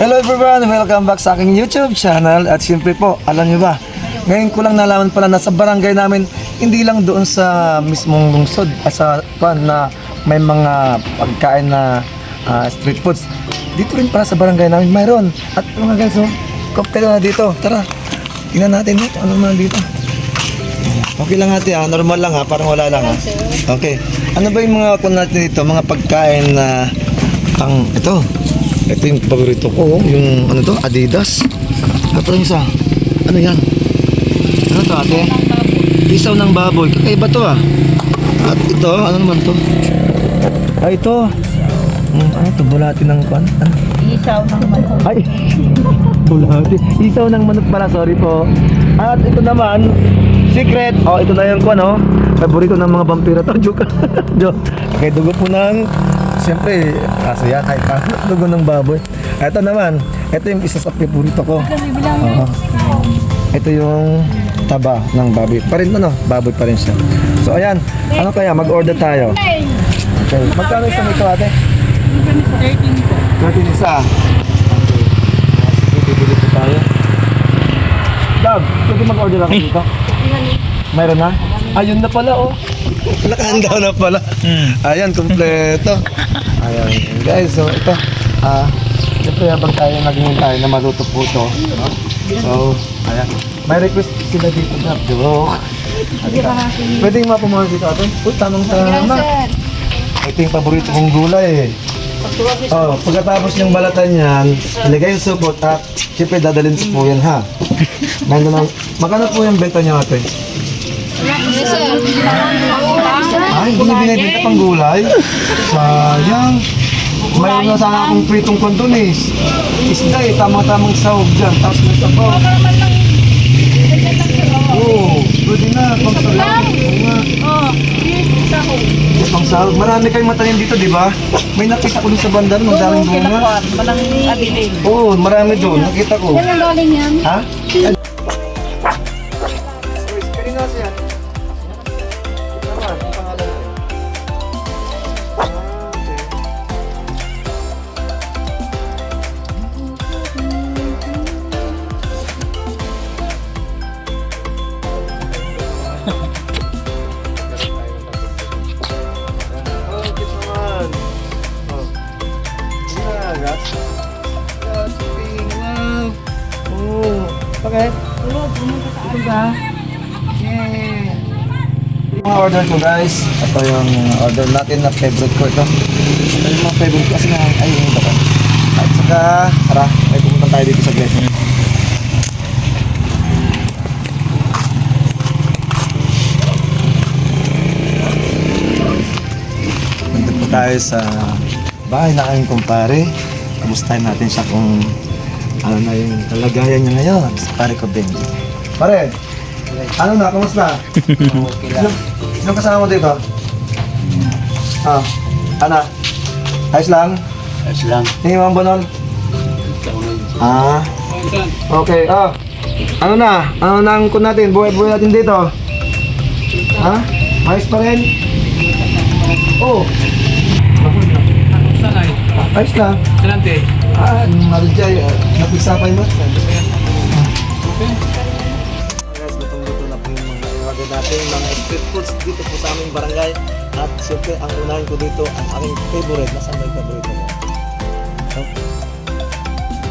Hello everyone! Welcome back sa aking YouTube channel at siyempre po, alam niyo ba, ngayon ko lang nalaman pala na sa barangay namin, hindi lang doon sa mismong lungsod at sa pan na may mga pagkain na ah, street foods. Dito rin pala sa barangay namin mayroon. At mga guys, oh, cocktail na dito. Tara, tingnan natin dito. Ano naman dito? Okay lang ate ah, normal lang ha, parang wala lang ha. Okay. Ano ba yung mga kun natin dito, mga pagkain na pang ito? Ito yung paborito ko, yung ano to, Adidas. At yung isa, ano yan? Ano to ate? Isaw ng baboy. Kakaiba to ah. At ito, ano naman to? Ay, ito. Hmm, ano to? Bulati ng pan? Ano? Isaw ng manok. Ay, bulati. Isaw ng manok pala, sorry po. At ito naman, secret. Oh, ito na yung kwan, oh. Paborito ng mga vampira to. Joke. Joke. Okay, dugo po ng, siyempre, kaso yan, ay pa, dugo ng baboy. Ito naman, ito yung isa sa paborito ko. Oo. Ito yung taba ng baboy. Pa rin, ano, baboy pa rin siya. So, ayan. Ano kaya? Mag-order tayo. Okay. Magkano isang ito, ate? 13 isa. Okay, bibili po tayo. Dab, pwede mag-order ako dito? Mayroon na? Ayun na pala, oh. Nakahanda na pala. Ayan, kompleto. Ayan, guys, so ito. Ah, siyempre habang tayo naghihintay na maluto po ito. No? So, ayan. May request sila dito na. Joke. Pwede yung mapumuha dito ate? Uy, tanong tama. Ito yung paborito kong gulay eh. Oh, pagkatapos yung balatan yan, ilagay yung supot at siyempre dadalhin sa po yan ha. Magkano po yung benta niya ate? Ay, hindi binibenta pang gulay. Sayang. Mayroon na sana akong pritong kondones. Isda eh, tamang-tamang sahog dyan. Tapos may sabaw. Oo, pwede na. Pang sahog. Oo. May Pang sahog. Marami kayong matanim dito, di ba? May nakita ko dun sa bandar, ng daming bunga. Walang abilin. Oo, marami doon. Nakita ko. Yan ang galing yan. Ha? Ba? Yeah. Yung order ko guys, ito yung order natin na favorite ko ito. Ito yung mga favorite ko kasi nga, ay yung ito ko. At saka, tara, may pumunta tayo dito sa Gleson. Nandito po tayo sa bahay na aming kumpare. Kamustahin natin siya kung ano na yung kalagayan niya ngayon. Pare ko, Benji. Pare, ano na, kamusta? okay lang. Sino kasama mo dito? Ah, ana? Ayos lang? Ayos lang. Hindi mo ba nun? Ah, okay. Ah, ano na? Ano na ang kun natin? Buhay-buhay natin dito. Ha? Ayos pa rin? Oo. Sanay. Ayos lang. Sanante. Ah, Marjay, uh, napigsapay mo. Guys, iwaga natin, mga street foods dito po sa aming barangay. At siyempre, ang unahin ko dito, ang aming favorite. Nasaan ba yung favorite mo? Oh.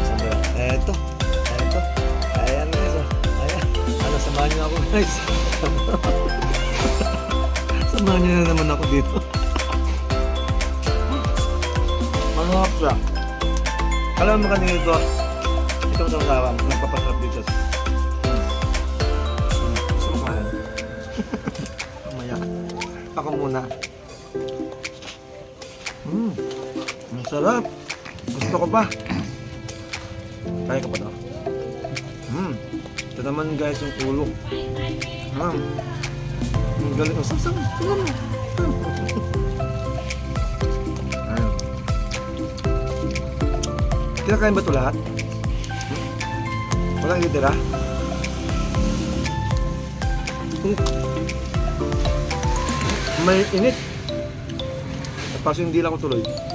Saan ba? Eto. Eto. Ayan oh. Ayan. Ano, samahan niyo ako guys. samahan niyo na naman ako dito. Manahap siya. Alam mo kanina ito, ito ang sasawan, nagpapasarap dito. Ako muna. Hmm. Ang sarap. Gusto ko pa. Kaya ka pa daw. Hmm. Ito naman guys yung ulo. Hmm. Ang galing. Oh, sasang. Tingnan mo. Kinakain ba ito lahat? Walang itira? Hmm. May init. Tapos hindi lang ko tuloy.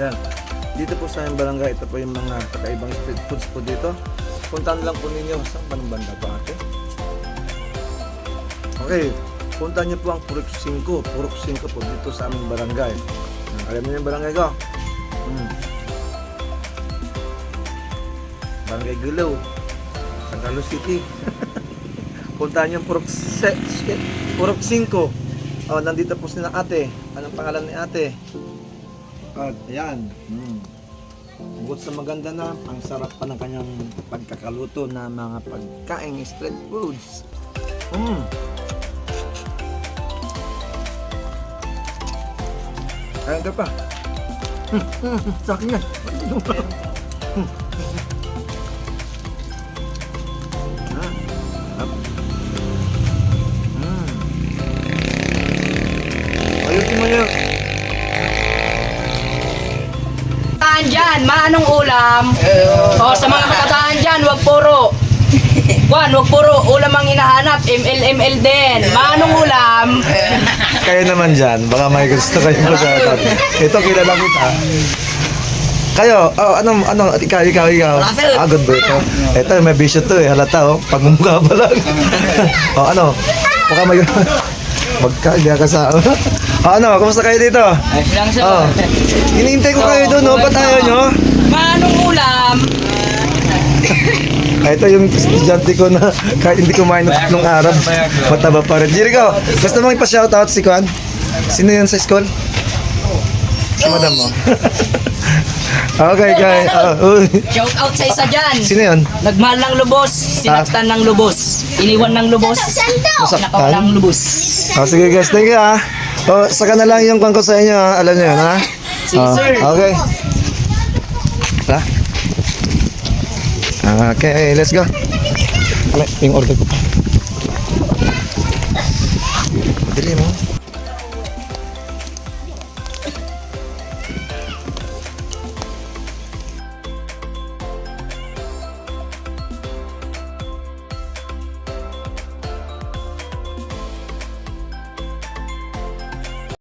Ayan. Dito po sa aming barangay, ito po yung mga kakaibang street foods po dito. Puntahan lang po ninyo sa panong banda pa ate. Okay, puntahan niyo po ang Purok 5. Purok 5 po dito sa aming barangay. Alam niyo yung barangay ko? Hmm. Barangay Gulaw. San Carlos City. puntahan niyo ang Purok, se, Purok 5. Oh, nandito po sila ate. Anong pangalan ni ate? At yan. Mm. Bukod sa maganda na, ang sarap pa ng kanyang pagkakaluto na mga pagkain street foods. Mm. Kaya ka pa. Akin yan. Kataan dyan, manong ulam. O, sa mga kabataan dyan, wag puro. Juan, wag puro. Ulam ang hinahanap. ML, ML din. Manong ulam. Kayo naman dyan, baka may gusto kayo magkakatan. Ito, kilala kita. Kayo, oh, anong, ano, ikaw, ikaw, ikaw. Ah, good ba ito? Ito, may bisyo to eh, halata oh. Pagmumukha pa lang. oh, ano, baka may... Magkaga ka sa... oh, ano, kumusta kayo dito? Ayos lang sir. Oh, hinihintay ko kayo doon, oh, ba't ayaw nyo? Manong ulam. Ah, Ito yung estudyante ko na kahit hindi kumain ng tatlong araw, mataba pa rin. Jericho, gusto mong ipa-shoutout si Kwan? Sino yun sa school? Si madam mo. okay, guys. Uh, uy. Shout out sa isa dyan. Sino yun? Nagmahal ng lubos. Sinaktan ng lubos. Iniwan ng lubos. Nakaw ng lubos. Oh, sige guys, thank you ah. Oh, saka na lang yung kwan ko sa inyo ah. Alam niyo yun ha? Oh, sir. Okay. Tara. Okay, let's go. Yung order ko pa.